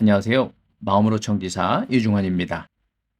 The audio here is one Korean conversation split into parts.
안녕하세요. 마음으로 청지사 이중환입니다.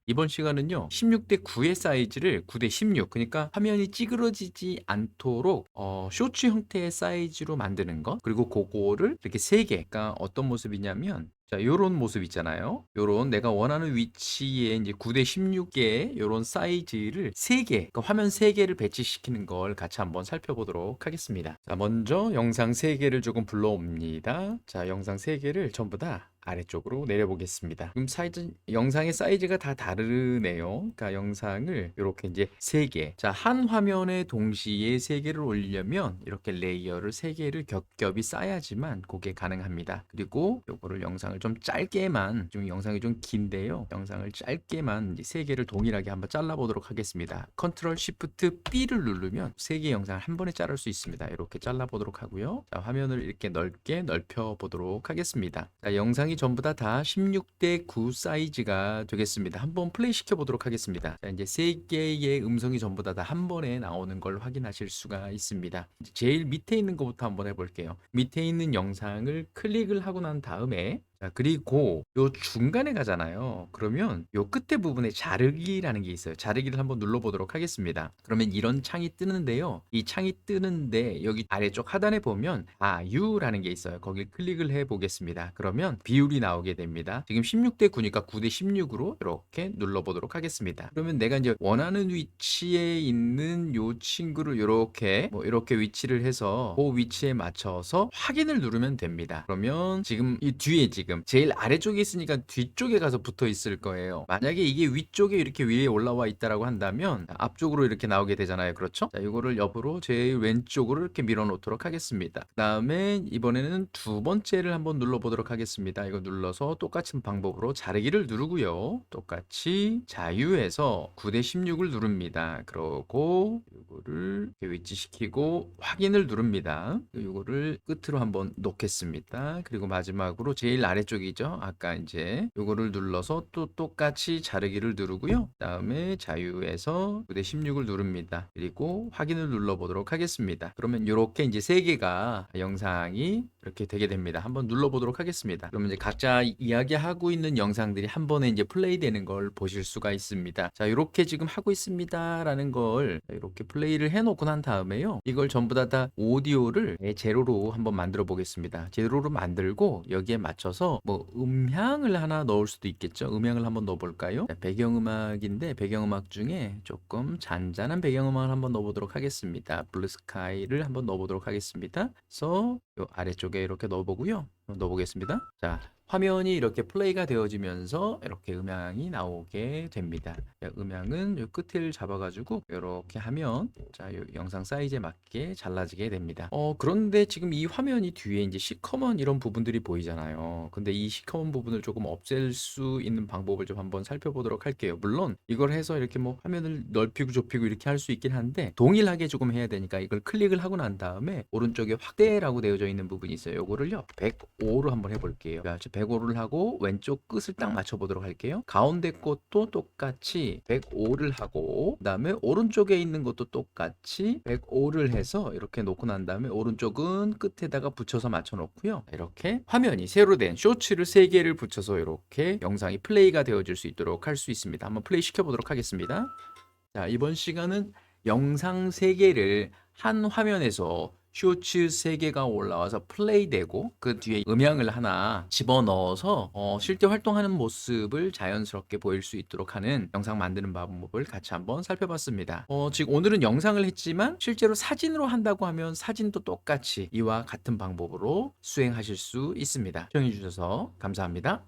이번 시간은요, 16대 9의 사이즈를 9대 16, 그러니까 화면이 찌그러지지 않도록 어, 쇼츠 형태의 사이즈로 만드는 것, 그리고 그거를 이렇게 3개, 그러니까 어떤 모습이냐면, 자, 요런 모습 있잖아요. 요런 내가 원하는 위치에 이제 9대 16개의 요런 사이즈를 3개, 그러니까 화면 3개를 배치시키는 걸 같이 한번 살펴보도록 하겠습니다. 자, 먼저 영상 3개를 조금 불러옵니다. 자, 영상 3개를 전부 다 아래쪽으로 내려보겠습니다. 그럼 사이즈 영상의 사이즈가 다 다르네요. 그러니까 영상을 이렇게 이제 세 개. 자, 한 화면에 동시에 세 개를 올리려면 이렇게 레이어를 세 개를 겹겹이 쌓아야지만 그게 가능합니다. 그리고 요거를 영상을 좀 짧게만 좀 영상이 좀 긴데요. 영상을 짧게만 세 개를 동일하게 한번 잘라 보도록 하겠습니다. 컨트롤 시프트 B를 누르면 세 개 영상을 한 번에 자를 수 있습니다. 이렇게 잘라 보도록 하고요. 자, 화면을 이렇게 넓게 넓혀 보도록 하겠습니다. 자, 영상이 전부 다 다 16대 9 사이즈가 되겠습니다. 한번 플레이 시켜 보도록 하겠습니다. 자, 이제 세 개의 음성이 전부 다한 번에 나오는 걸 확인하실 수가 있습니다. 제일 밑에 있는 것부터 한번 해볼게요. 밑에 있는 영상을 클릭을 하고 난 다음에 자, 그리고 요 중간에 가잖아요. 그러면 요 끝에 부분에 자르기라는 게 있어요. 자르기를 한번 눌러보도록 하겠습니다. 그러면 이런 창이 뜨는데요. 이 창이 뜨는데 여기 아래쪽 하단에 보면 아, U라는 게 있어요. 거길 클릭을 해 보겠습니다. 그러면 비율이 나오게 됩니다. 지금 16대 9니까 9대 16으로 이렇게 눌러보도록 하겠습니다. 그러면 내가 이제 원하는 위치에 있는 요 친구를 이렇게 뭐 이렇게 위치를 해서 그 위치에 맞춰서 확인을 누르면 됩니다. 그러면 지금 이 뒤에 지금 제일 아래쪽에 있으니까 뒤쪽에 가서 붙어 있을 거예요. 만약에 이게 위쪽에 이렇게 위에 올라와 있다라고 한다면 앞쪽으로 이렇게 나오게 되잖아요. 그렇죠? 자, 이거를 옆으로 제일 왼쪽으로 이렇게 밀어 놓도록 하겠습니다. 그다음에 이번에는 두 번째를 한번 눌러 보도록 하겠습니다. 이거 눌러서 똑같은 방법으로 자르기를 누르고요. 똑같이 자유에서 9대 16을 누릅니다. 그러고 이거를 위치시키고 확인을 누릅니다. 이거를 끝으로 한번 놓겠습니다. 그리고 마지막으로 제일 아래 쪽이죠. 아까 이제 이거를 눌러서 또 똑같이 자르기를 누르고요. 그다음에 자유에서 9대 16을 누릅니다. 그리고 확인을 눌러 보도록 하겠습니다. 그러면 이렇게 이제 세 개가 영상이 이렇게 되게 됩니다. 한번 눌러 보도록 하겠습니다. 그러면 이제 각자 이야기하고 있는 영상들이 한 번에 이제 플레이 되는 걸 보실 수가 있습니다. 자, 이렇게 지금 하고 있습니다라는 걸 이렇게 플레이를 해 놓고 난 다음에요. 이걸 전부 다 다 오디오를 제로로 한번 만들어 보겠습니다. 제로로 만들고 여기에 맞춰서 뭐 음향을 하나 넣을 수도 있겠죠. 음향을 한번 넣어 볼까요? 배경음악인데 배경음악 중에 조금 잔잔한 배경음악을 한번 넣어 보도록 하겠습니다. 블루스카이를 한번 넣어 보도록 하겠습니다. 그래서 요 아래쪽에 이렇게 넣어 보고요. 넣어 보겠습니다. 자, 화면이 이렇게 플레이가 되어지면서 이렇게 음향이 나오게 됩니다. 자, 음향은 요 끝을 잡아가지고 이렇게 하면 자, 요 영상 사이즈에 맞게 잘라지게 됩니다. 어, 그런데 지금 이 화면이 뒤에 이제 시커먼 이런 부분들이 보이잖아요. 근데 이 시커먼 부분을 조금 없앨 수 있는 방법을 좀 한번 살펴보도록 할게요. 물론 이걸 해서 이렇게 뭐 화면을 넓히고 좁히고 이렇게 할 수 있긴 한데 동일하게 조금 해야 되니까 이걸 클릭을 하고 난 다음에 오른쪽에 확대라고 되어져 있는 부분이 있어요. 요거를요 105로 한번 해볼게요. 105를 하고 왼쪽 끝을 딱 맞춰보도록 할게요. 가운데 것도 똑같이 105를 하고 그 다음에 오른쪽에 있는 것도 똑같이 105를 해서 이렇게 놓고 난 다음에 오른쪽은 끝에다가 붙여서 맞춰 놓고요. 이렇게 화면이 새로 된 쇼츠를 3개를 붙여서 이렇게 영상이 플레이가 되어질 수 있도록 할 수 있습니다. 한번 플레이 시켜보도록 하겠습니다. 자, 이번 시간은 영상 3개를 한 화면에서 쇼츠 3개가 올라와서 플레이되고 그 뒤에 음향을 하나 집어넣어서 어, 실제 활동하는 모습을 자연스럽게 보일 수 있도록 하는 영상 만드는 방법을 같이 한번 살펴봤습니다. 어, 지금 오늘은 영상을 했지만 실제로 사진으로 한다고 하면 사진도 똑같이 이와 같은 방법으로 수행하실 수 있습니다. 시청해주셔서 감사합니다.